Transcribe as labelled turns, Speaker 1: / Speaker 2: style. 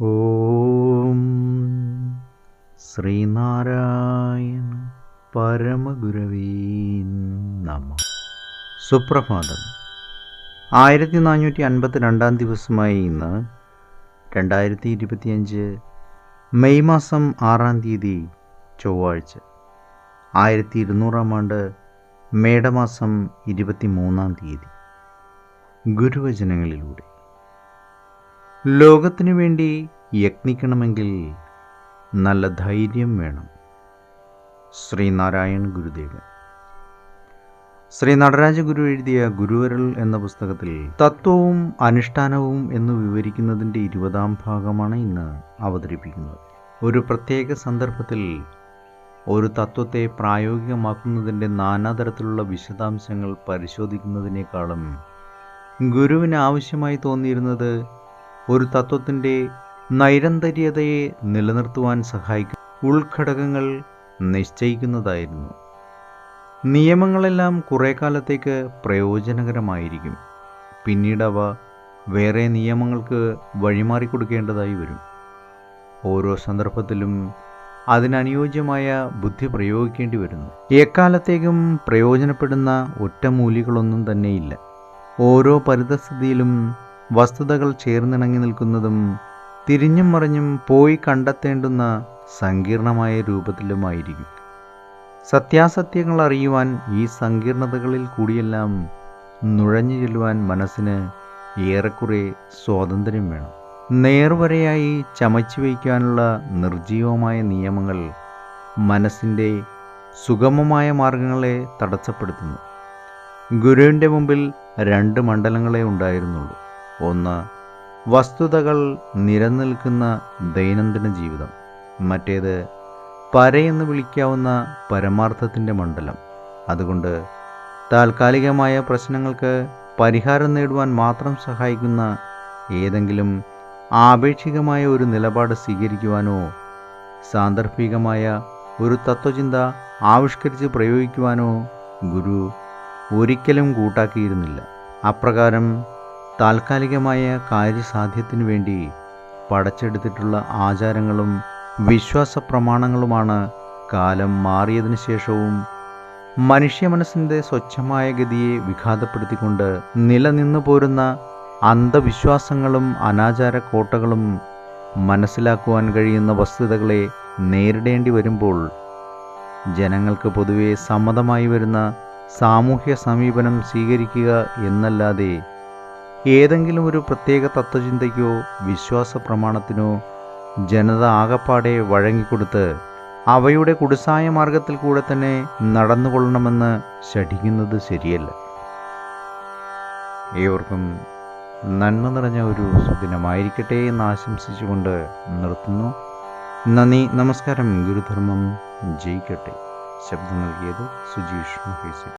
Speaker 1: ഓം ശ്രീനാരായണ പരമഗുരവീ നമ. സുപ്രഭാതം. ആയിരത്തി നാനൂറ്റി അൻപത്തി രണ്ടാം ദിവസമായി ഇന്ന് രണ്ടായിരത്തി ഇരുപത്തിയഞ്ച് മെയ് മാസം ആറാം തീയതി ചൊവ്വാഴ്ച. ആയിരത്തി ഇരുന്നൂറാം ആണ്ട് മേടമാസം ഇരുപത്തി മൂന്നാം തീയതി. ഗുരുവചനങ്ങളിലൂടെ. ലോകത്തിനു വേണ്ടി യത്നിക്കണമെങ്കിൽ നല്ല ധൈര്യം വേണം. ശ്രീനാരായണ ഗുരുദേവൻ. ശ്രീ നടരാജ ഗുരു എഴുതിയ ഗുരുവരൽ എന്ന പുസ്തകത്തിൽ തത്വവും അനുഷ്ഠാനവും എന്ന് വിവരിക്കുന്നതിന്റെ ഇരുപതാം ഭാഗമാണ് ഇന്ന് അവതരിപ്പിക്കുന്നത്. ഒരു പ്രത്യേക സന്ദർഭത്തിൽ ഒരു തത്വത്തെ പ്രായോഗികമാക്കുന്നതിന്റെ നാനാതരത്തിലുള്ള വിശദാംശങ്ങൾ പരിശോധിക്കുന്നതിനേക്കാളും ഗുരുവിന് ആവശ്യമായി തോന്നിയിരുന്നത് ഒരു തത്വത്തിന്റെ നൈരന്തര്യതയെ നിലനിർത്തുവാൻ സഹായിക്കും. ഉൾഘടകങ്ങൾ നിശ്ചയിക്കുന്നതായിരുന്നു. നിയമങ്ങളെല്ലാം കുറേ കാലത്തേക്ക് പ്രയോജനകരമായിരിക്കും. പിന്നീട് അവ വേറെ നിയമങ്ങൾക്ക് വഴിമാറി കൊടുക്കേണ്ടതായി വരും. ഓരോ സന്ദർഭത്തിലും അതിനനുയോജ്യമായ ബുദ്ധി പ്രയോഗിക്കേണ്ടി വരുന്നു. എക്കാലത്തേക്കും പ്രയോജനപ്പെടുന്ന ഒറ്റമൂലികളൊന്നും തന്നെയില്ല. ഓരോ പരിതസ്ഥിതിയിലും വസ്തുതകൾ ചേർന്നിണങ്ങി നിൽക്കുന്നതും തിരിഞ്ഞും മറിഞ്ഞും പോയി കണ്ടെത്തേണ്ടുന്ന സങ്കീർണമായ രൂപത്തിലുമായിരിക്കും. സത്യാസത്യങ്ങൾ അറിയുവാൻ ഈ സങ്കീർണതകളിൽ കൂടിയെല്ലാം നുഴഞ്ഞു ചെല്ലുവാൻ മനസ്സിന് ഏറെക്കുറെ സ്വാതന്ത്ര്യം വേണം. നേർവരയായി ചമച്ചു വയ്ക്കാനുള്ള നിർജീവമായ നിയമങ്ങൾ മനസ്സിന്റെ സുഗമമായ മാർഗങ്ങളെ തടസ്സപ്പെടുത്തുന്നു. ഗുരുവിന്റെ മുമ്പിൽ രണ്ട് മണ്ഡലങ്ങളെ ഉണ്ടായിരുന്നുള്ളൂ. ഒന്ന് വസ്തുതകൾ നിലനിൽക്കുന്ന ദൈനംദിന ജീവിതം. മറ്റേത് പരയെന്ന് വിളിക്കാവുന്ന പരമാർത്ഥത്തിന്റെ മണ്ഡലം. അതുകൊണ്ട് താൽക്കാലികമായ പ്രശ്നങ്ങൾക്ക് പരിഹാരം നേടുവാൻ മാത്രം സഹായിക്കുന്ന ഏതെങ്കിലും ആപേക്ഷികമായ ഒരു നിലപാട് സ്വീകരിക്കുവാനോ സാന്ദർഭികമായ ഒരു തത്വചിന്ത ആവിഷ്കരിച്ച് പ്രയോഗിക്കുവാനോ ഗുരു ഒരിക്കലും കൂട്ടാക്കിയിരുന്നില്ല. അപ്രകാരം താൽക്കാലികമായ കാര്യസാധ്യത്തിനു വേണ്ടി പടച്ചെടുത്തിട്ടുള്ള ആചാരങ്ങളും വിശ്വാസ പ്രമാണങ്ങളുമാണ് കാലം മാറിയതിനു ശേഷവും മനുഷ്യ മനസ്സിന്റെ സ്വച്ഛമായ ഗതിയെ വിഘാതപ്പെടുത്തിക്കൊണ്ട് നിലനിന്നു പോരുന്ന അന്ധവിശ്വാസങ്ങളും അനാചാര കോട്ടകളും മനസ്സിലാക്കുവാൻ കഴിയുന്ന വസ്തുതകളെ നേരിടേണ്ടി വരുമ്പോൾ ജനങ്ങൾക്ക് പൊതുവെ സമ്മതമായി വരുന്ന സാമൂഹ്യ സമീപനം സ്വീകരിക്കുക എന്നല്ലാതെ ഏതെങ്കിലും ഒരു പ്രത്യേക തത്വചിന്തയ്ക്കോ വിശ്വാസ പ്രമാണത്തിനോ ജനത ആകപ്പാടെ വഴങ്ങിക്കൊടുത്ത് അവയുടെ കുടിസായ മാർഗത്തിൽ കൂടെ തന്നെ നടന്നുകൊള്ളണമെന്ന് ശഠിക്കുന്നത് ശരിയല്ല. ഏവർക്കും നന്മ നിറഞ്ഞ ഒരു സുദിനമായിരിക്കട്ടെ എന്ന് ആശംസിച്ചുകൊണ്ട് നിർത്തുന്നു. നന്ദി നമസ്കാരം. ഗുരുധർമ്മം ജയിക്കട്ടെ. ശബ്ദം നൽകിയത് സുജീഷ് മഹേശ്വരി